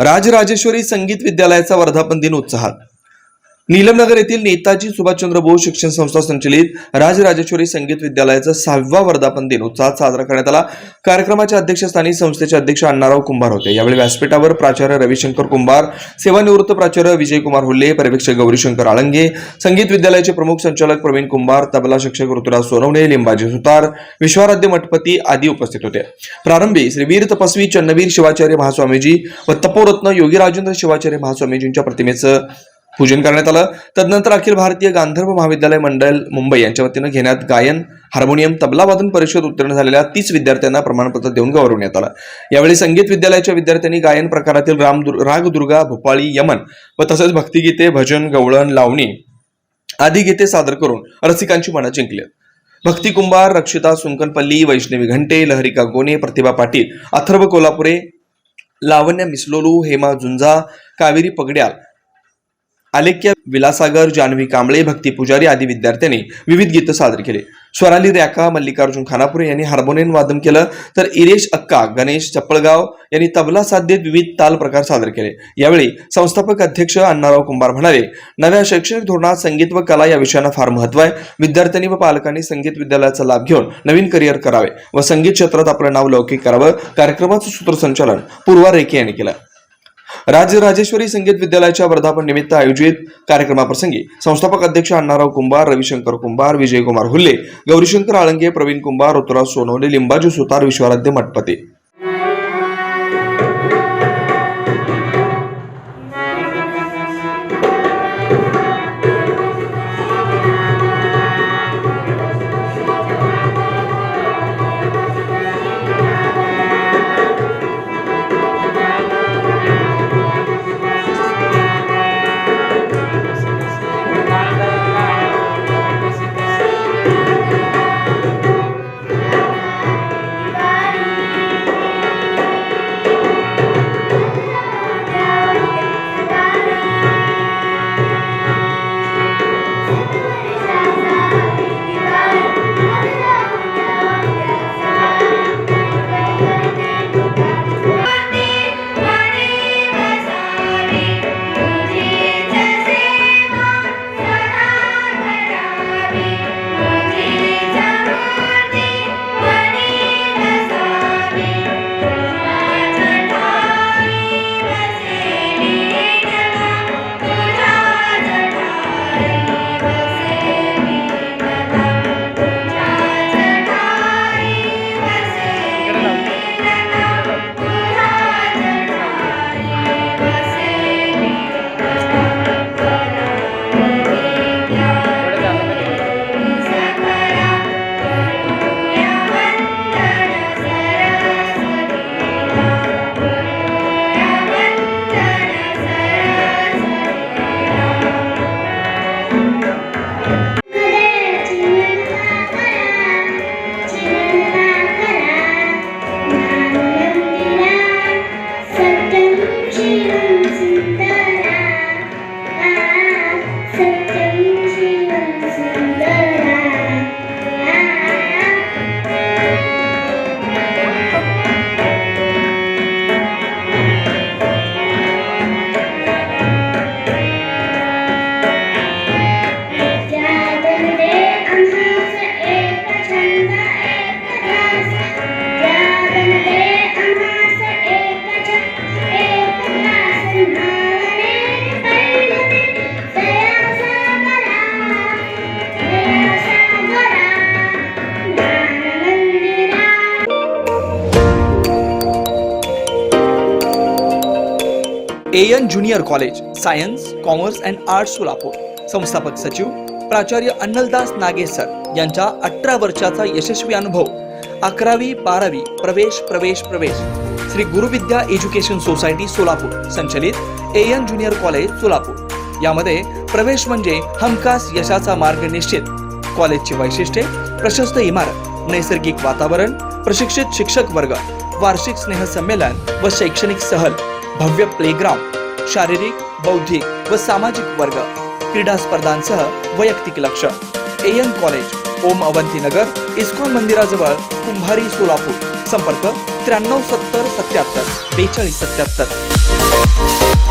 राजराजेश्वरी संगीत विद्यालयाचा वर्धापन दिन उत्साहात. नीलमनगर येथील नेताजी सुभाषचंद्र बोस शिक्षण संस्था संचलित राजराजेश्वरी संगीत विद्यालयाचा सहावा वर्धापन दिन उत्साहात साजरा करण्यात आला. कार्यक्रमाच्या अध्यक्षस्थानी संस्थेचे अध्यक्ष अण्णाराव कुंभार होते. यावेळी व्यासपीठावर प्राचार्य रविशंकर कुंभार सेवानिवृत्त प्राचार्य विजयकुमार हुल्ले पर्यवेक्षक गौरीशंकर आळंगे संगीत विद्यालयाचे प्रमुख संचालक प्रवीण कुंभार तबला शिक्षक ऋतुराज सोनवणे लिंबाजी सुतार विश्वाराध्य मठपती आदी उपस्थित होते. प्रारंभी श्री वीर तपस्वी चन्नवीर शिवाचार्य महास्वामीजी व तपोरत्न योगी राजेंद्र शिवाचार्य महास्वामीजींच्या प्रतिमेचं पूजन करण्यात आलं. तदनंतर अखिल भारतीय गांधर्व महाविद्यालय मंडळ मुंबई यांच्या वतीनं घेण्यात गायन हार्मोनियम तबला वादन परिषद उत्तीर्ण झालेल्या तीस विद्यार्थ्यांना प्रमाणपत्र देऊन गौरवण्यात आलं. यावेळी संगीत विद्यालयाच्या विद्यार्थ्यांनी गायन प्रकारातील राम राग दुर्गा भोपाळी यमन व तसेच भक्तिगीते भजन गवळण लावणी आदी गीते सादर करून रसिकांची मनं जिंकली. भक्ती कुंभार रक्षिता सुंकनपल्ली वैष्णवी घंटे लहरिका गोने प्रतिभा पाटील अथर्व कोल्हापुरे लावण्य मिसलोलू हेमा झुंजा कावेरी पगड्याल आलेख्य विलासागर जान्हवी कांबळे भक्ती पुजारी आदी विद्यार्थ्यांनी विविध गीतं सादर केली. स्वराली रॅका मल्लिकार्जुन खानापुरे यांनी हार्मोनियम वादन केलं तर इरेश अक्का गणेश चप्पळगाव यांनी तबला साथ देत विविध ताल प्रकार सादर केले. यावेळी संस्थापक अध्यक्ष अण्णाराव कुंभार म्हणाले नव्या शैक्षणिक धोरणात संगीत व कला या विषयांना फार महत्त्व आहे. विद्यार्थ्यांनी व पालकांनी संगीत विद्यालयाचा लाभ घेऊन नवीन करिअर करावे व संगीत क्षेत्रात आपलं नाव लौकिक करावं. कार्यक्रमाचं सूत्रसंचालन पूर्वा रेखे यांनी केलं. राज्य राजेश्वरी संगीत विद्यालयाच्या वर्धापन निमित्त आयोजित कार्यक्रमाप्रसंगी संस्थापक अध्यक्ष Annarao Kumbhar Ravishankar Kumbhar Vijaykumar Hulle Gaurishankar Alange Pravin Kumbhar Ruturaj Sonawane Limbaju Sutar Vishwaradhya Mathpati N junior college science commerce and arts Solapur संस्थापक सचिव प्राचार्य अन्नलदास नागेसर यांचा अठरा वर्षाचा यशस्वी अनुभव. अकरावी बारावी प्रवेश प्रवेश प्रवेश. श्री गुरुविद्या एज्युकेशन सोसायटी सोलापूर संचलित एन ज्युनियर कॉलेज सोलापूर. यामध्ये प्रवेश म्हणजे हमखास यशाचा मार्ग निश्चित. कॉलेजची वैशिष्ट्ये प्रशस्त इमारत नैसर्गिक वातावरण प्रशिक्षित शिक्षक वर्ग वार्षिक स्नेहसंमेलन व शैक्षणिक सहल. भव्य प्लेग्राउंड शारीरिक बौद्धिक व सामाजिक वर्ग क्रीडा स्पर्धांसह वैयक्तिक लक्ष. एयन कॉलेज ओम अवंतीनगर इस्कॉन मंदिराजवळ कुंभारी सोलापूर. संपर्क त्र्याण्णव सत्तर सत्याहत्तर बेचाळीस सत्याहत्तर.